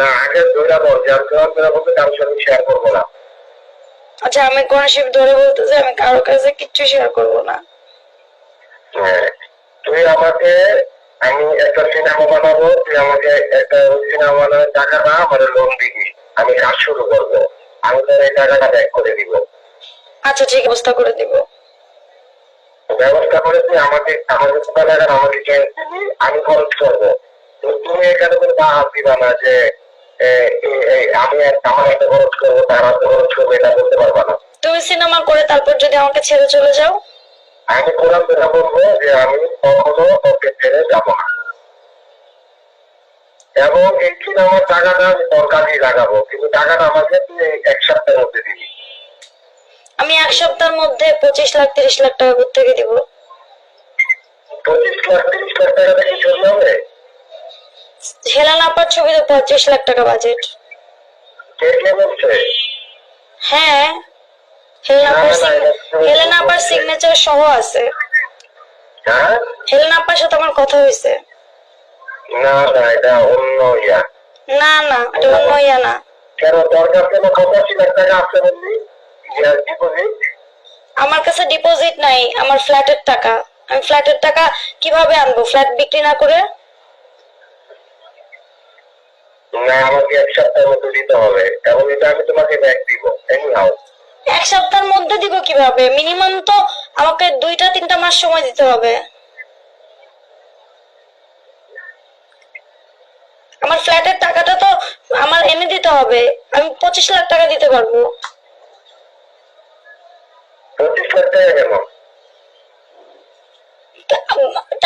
না আগে দুইটা বল যার তোমার তোরা বলতে কারোর সাথে শেয়ার করব না। আচ্ছা আমি কোরআন শরীফ ধরে বলতেছি আমি কারোর কাছে কিচ্ছু শেয়ার করব না। হ্যাঁ তুই আমাকে আমি একটা সিনেমা বানাবো তুই আমাকে একটা সিনেমা বানানোর টাকা না আমার লোন দিবি। আমি কাজ শুরু করব। আমি তোর এই টাকাটা ব্যাক করে দিব। আচ্ছা ঠিক ব্যবস্থা করে দিব। ব্যবস্থা করে তুই আমাকে আমাকে টাকা আমাকে আমি খরচ করব। তুমি এখানে করে বা হাত দিবা না যে আমি এক- আমার খরচ করব তার খরচ করব এটা বলতে পারবা না। তুমি সিনেমা করে তারপর যদি আমাকে ছেড়ে চলে যাও? আমি কোরআন দেখা বলব যে আমি কখনো ওকে ছেড়ে যাব না। এবং এই সিনেমার টাকাটা আমি তোর কাজেই লাগাবো কিন্তু টাকাটা আমাকে তুই এক সপ্তাহের মধ্যে দিবি। আমি এক সপ্তাহের মধ্যে পঁচিশ লাখ তিরিশ লাখ টাকা থেকে দিব। পঁচিশ লাখ তিরিশ লাখ টাকাটা কি চলে হবে হেলান আপার ছবিতে পঁচিশ লাখ টাকা বাজেট হ্যাঁ হেলেন আপার সিগনেচার সহ আছে। হ্যাঁ? হেলেন আপার সাথে আমার কথা হয়েছে। না না এটা অন্য ইয়া। না না এটা অন্য ইয়া না। কেন তোর কাছে না পঁচাশি লাখ টাকা আছে বললি? ডিপোজিট আমার কাছে ডিপোজিট নাই আমার ফ্ল্যাটের টাকা। আমি ফ্ল্যাটের টাকা কীভাবে আনব? ফ্ল্যাট বিক্রি না করে? না আমাকে এক সপ্তাহের মধ্যে দিতে হবে এবং এটা আমি তোমাকে ব্যাগ দিব এনি হাউ এক সপ্তাহের মধ্যে দিব কীভাবে? মিনিমাম তো আমাকে দুইটা তিনটা মাস সময় দিতে হবে। আমার ফ্ল্যাটের টাকাটা তো আমার এনে দিতে হবে। আমি পঁচিশ লাখ টাকা দিতে পারব। পঁচিশ লাখ টাকা কেন?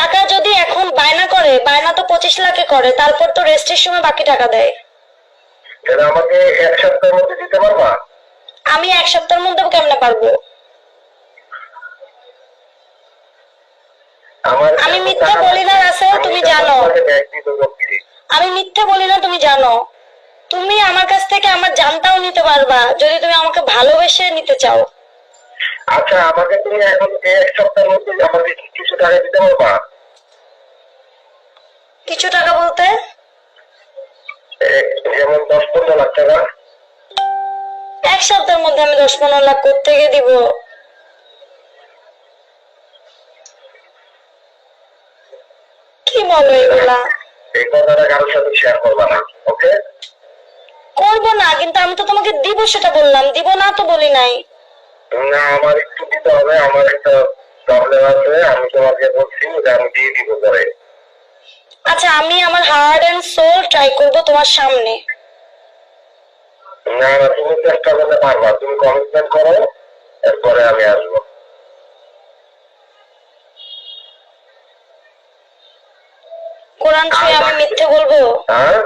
টাকা যদি এখন বায়না করে বায়না তো পঁচিশ লাখে করে তারপর তো রেস্টের সময় বাকি টাকা দেয়। তাহলে আমাকে এক সপ্তাহের মধ্যে দিতে পারবা? আমি এক সপ্তাহের মধ্যে কেমনে পারব? আমি মিথ্যা বলি না, রাসেল, তুমি জানো। আমি মিথ্যে বলি না তুমি জানো। তুমি আমার কাছ থেকে আমার জানটাও নিতে পারবা যদি তুমি আমাকে ভালোবেসে নিতে চাও। আচ্ছা আমাকে তুমি এখন এক সপ্তাহের মধ্যে আমাকে কিছু টাকা দিতে পারবা? কিছু টাকা বলতে? যেমন দশ পনেরো লাখ টাকা। এক সপ্তাহের মধ্যে আমি দশ পনেরো লাখ থেকে দিব? কি বলো এগুলা? এই কথাটা কারোর সাথে শেয়ার করবা না ওকে করব না কিন্তু আমি তো তোমাকে দিব সেটা বললাম। দিব না তো বলি নাই। না আমার একটু দিতে হবে আমার একটা প্রবলেম আছে আমি তোমাকে বলছি যে আমি দিয়ে দিব পরে। আচ্ছা আমি আমার হার্ড এন্ড সোল ট্রাই করব তোমার সামনে। না না তুমি চেষ্টা করতে পারবা। তুমি কমিটমেন্ট করো এরপরে আমি আসব। কোরআন ছুঁয়ে আমি মিথ্যে বলব? হ্যাঁ?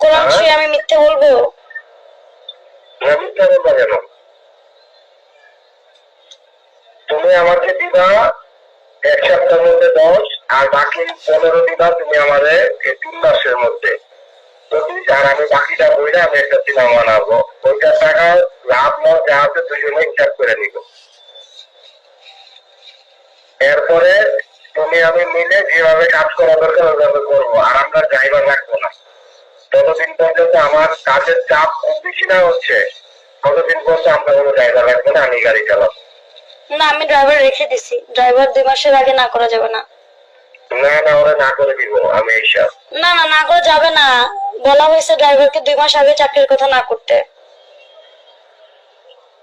কোরআন ছুঁয়ে আমি মিথ্যে বলব? না মিথ্যা বলবা কেন? তুমি আমাকে দিবা এক সপ্তাহের মধ্যে দশ, আর বাকি পনেরো তুমি এই তিন মাসের মধ্যে। আর আমি বাকিটা বইলে আমি একটা সিনেমা বানাবো টাকা লাভ যা আছে দুজনে হিসাব করে নিব। এরপরে তুমি আমি মিলে যেভাবে কাজ করা দরকার ওইভাবে করব, আর আমরা ড্রাইভার রাখব না। ততদিন পর্যন্ত আমার কাজের চাপ খুব বেশি না হচ্ছে, ততদিন পর্যন্ত আমরা কোনো ড্রাইভার রাখব না, আমি গাড়ি চালাবো। না আমি ড্রাইভার রেখে দিছি। ড্রাইভার দুই মাসের আগে না করা যাবে না। না না ওরা না করে দিব আমি এইসব। না না না করা যাবে না। বলা হয়েছে ড্রাইভারকে দুই মাস আগে চাকরির কথা না করতে।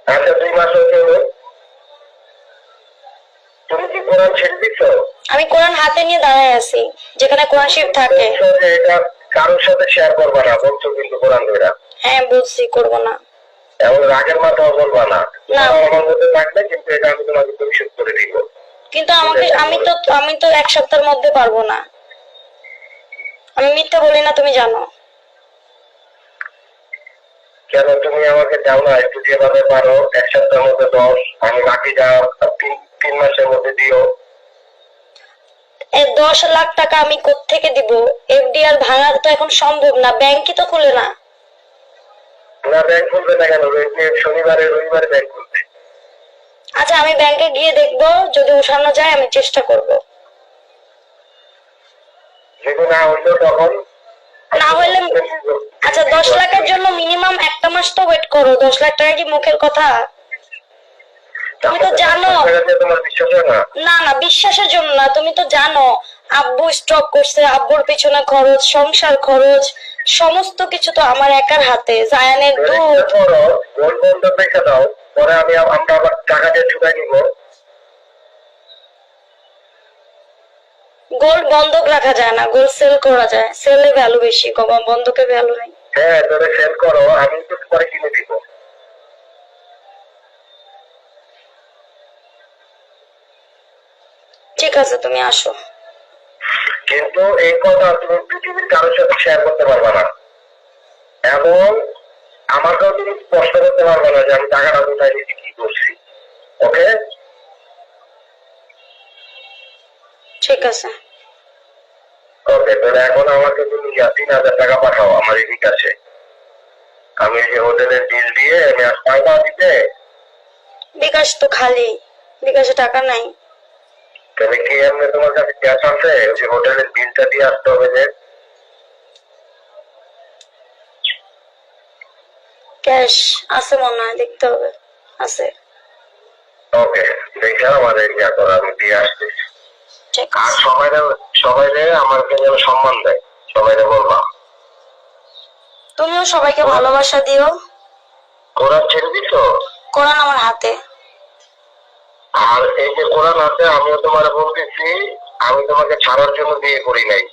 আচ্ছা দুই মাস হলো। তুমি কি কোরআন ছেড়ে দিচ্ছ আমি কোরআন হাতে নিয়ে দাঁড়ায় আছি যেখানে কোরআন শিব থাকে। বলছো এটা কারোর সাথে শেয়ার করবা না বলছো কিন্তু কোরআন ধরা। হ্যাঁ বুঝছি করব না। এবং রাগের মাথাও বলবা না। আমার মধ্যে থাকবে কিন্তু এটা আমি তোমাকে পরিশোধ করে দিব। কিন্তু আমাকে আমি তো আমি তো এক সপ্তাহের মধ্যে পারব না। আমি মিথ্যা বলি না তুমি জানো। কেন তুমি আমাকে দাও না? একটু যেভাবে পারো এক সপ্তাহের মধ্যে দশ আমি বাকিটা তিন তিন মাসের মধ্যে দিও। এই দশ লাখ টাকা আমি থেকে দিব? এফডি আর ভাঙা তো এখন সম্ভব না ব্যাংকই তো খুলে না। না ব্যাংক খুলবে না কেন? শনিবারে রবিবারে ব্যাংক খুলবে। আচ্ছা আমি ব্যাংকে গিয়ে দেখব যদি উঠানো যায় আমি চেষ্টা করব। যদি না হইল তখন না হলে আচ্ছা দশ লাখের জন্য মিনিমাম একটা মাস তো ওয়েট করো। দশ লাখ টাকা কি মুখের কথা? তুমি তো জানো। তোমার বিশ্বাস হয় না? না না বিশ্বাসের জন্য না। তুমি তো জানো আব্বু স্ট্রোক করছে। আব্বুর পিছনে খরচ সংসার খরচ। সমস্ত কিছু তো আমার একার হাতে জায়ানের দুধ একটা করো গোল বন্ধ রেখে দাও পরে আমি আমরা আবার টাকা দিয়ে ঢুকাই নিব। গোল্ড বন্ধক রাখা যায় না গোল্ড সেল করা যায়। সেলে ভ্যালু বেশি কম বন্ধকে ভ্যালু নেই। হ্যাঁ তোরে সেল করো আমি একটু পরে কিনে দিব। ঠিক আছে তুমি আসো। কিন্তু এই কথা তুমি পৃথিবীর কারোর সাথে শেয়ার করতে পারবে না। এবং আমাকেও তুমি স্পষ্ট করতে পারবে না যে আমি টাকাটা কোথায় নিচ্ছি কি করছি। ওকে ঠিক আছে। ওকে তাহলে এখন আমাকে তুমি তিন হাজার টাকা পাঠাও আমার এই বিকাশে আমি যে হোটেলের বিল দিয়ে আমি টাকা দিতে বিকাশ তো খালি। বিকাশে টাকা নাই। তাহলে কি তোমার কাছে ক্যাশ আছে? যে হোটেলের বিলটা দিয়ে আসতে হবে যে? ক্যাশ আছে মনে হয় দেখতে হবে। আছে। ওকে দেখে আমার এই ইয়া করো আমি দিয়ে আসতেছি ঠিক আর সবাই সবাই আমাকে যেন সম্মান দেয়। সবাই বলবা। তুমিও সবাইকে ভালোবাসা দিও। কোরআন ছেড়ে দিছ? কোরআন আমার হাতে। আর এই যে কোরআন আছে, আমিও তোমার বলতেছি, আমি তোমাকে ছাড়ার জন্য বিয়ে করি নাই।